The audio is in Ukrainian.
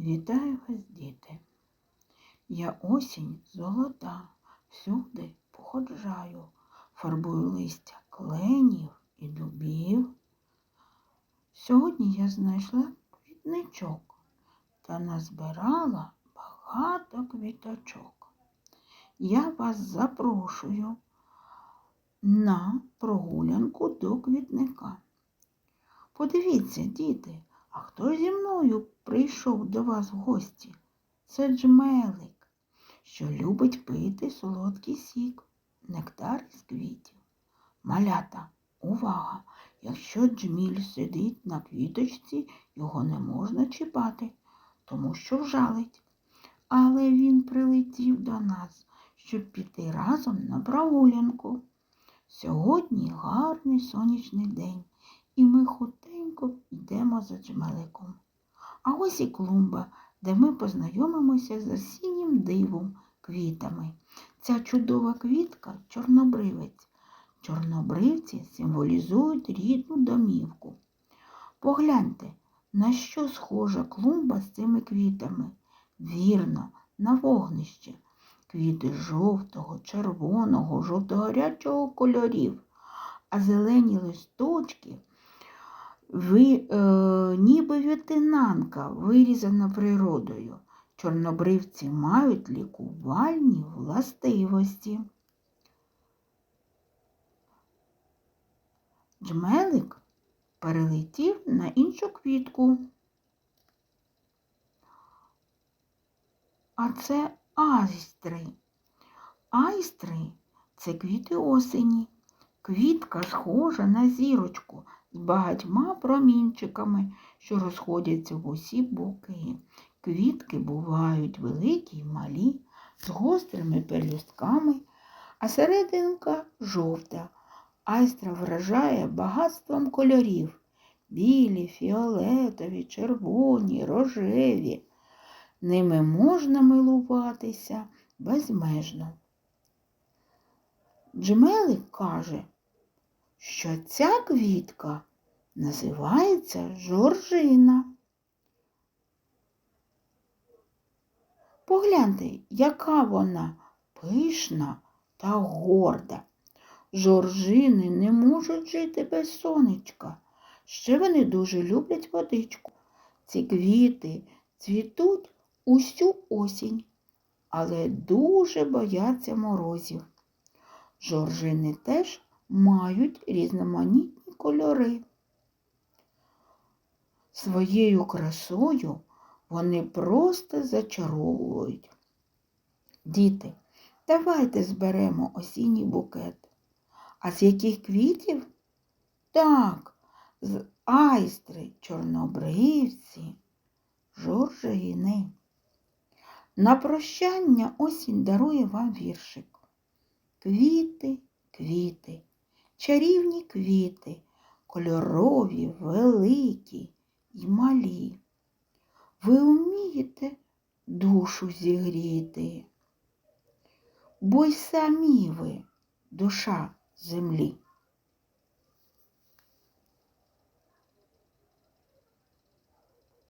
Вітаю вас, діти. Я осінь золота, всюди походжаю, фарбую листя кленів і дубів. Сьогодні я знайшла квітничок та назбирала багато квіточок. Я вас запрошую на прогулянку до квітника. Подивіться, діти, а хто зі мною прийшов до вас в гості? Це джмелик, що любить пити солодкий сік, нектар із квітів. Малята, увага! Якщо джміль сидить на квіточці, його не можна чіпати, тому що вжалить. Але він прилетів до нас, щоб піти разом на прогулянку. Сьогодні гарний сонячний день, і ми хутенько йдемо за джмеликом. А ось і клумба, де ми познайомимося з осіннім дивом, квітами. Ця чудова квітка чорнобривець. Чорнобривці символізують рідну домівку. Погляньте, на що схожа клумба з цими квітами. Вірно, на вогнище. Квіти жовтого, червоного, жовто-гарячого кольорів, а зелені листочки ви, е, ніби вітинанка, вирізана природою. Чорнобривці мають лікувальні властивості. Джмелик перелетів на іншу квітку. А це айстри. Айстри це квіти осені. Квітка схожа на зірочку багатьма промінчиками, що розходяться в усі боки. Квітки бувають великі й малі, з гострими пелюстками, а серединка жовта. Айстра вражає багатством кольорів білі, фіолетові, червоні, рожеві. Ними можна милуватися безмежно. Джмелик каже, що ця квітка називається жоржина. Погляньте, яка вона пишна та горда. Жоржини не можуть жити без сонечка. Ще вони дуже люблять водичку. Ці квіти цвітуть усю осінь, але дуже бояться морозів. Жоржини теж мають різноманітні кольори. Своєю красою вони просто зачаровують. Діти, давайте зберемо осінній букет. А з яких квітів? Так, з айстри, чорнобривці, жоржини. На прощання осінь дарує вам віршик. Квіти, квіти, чарівні квіти, кольорові, великі й малі. Ви вмієте душу зігріти, бо й самі ви душа землі.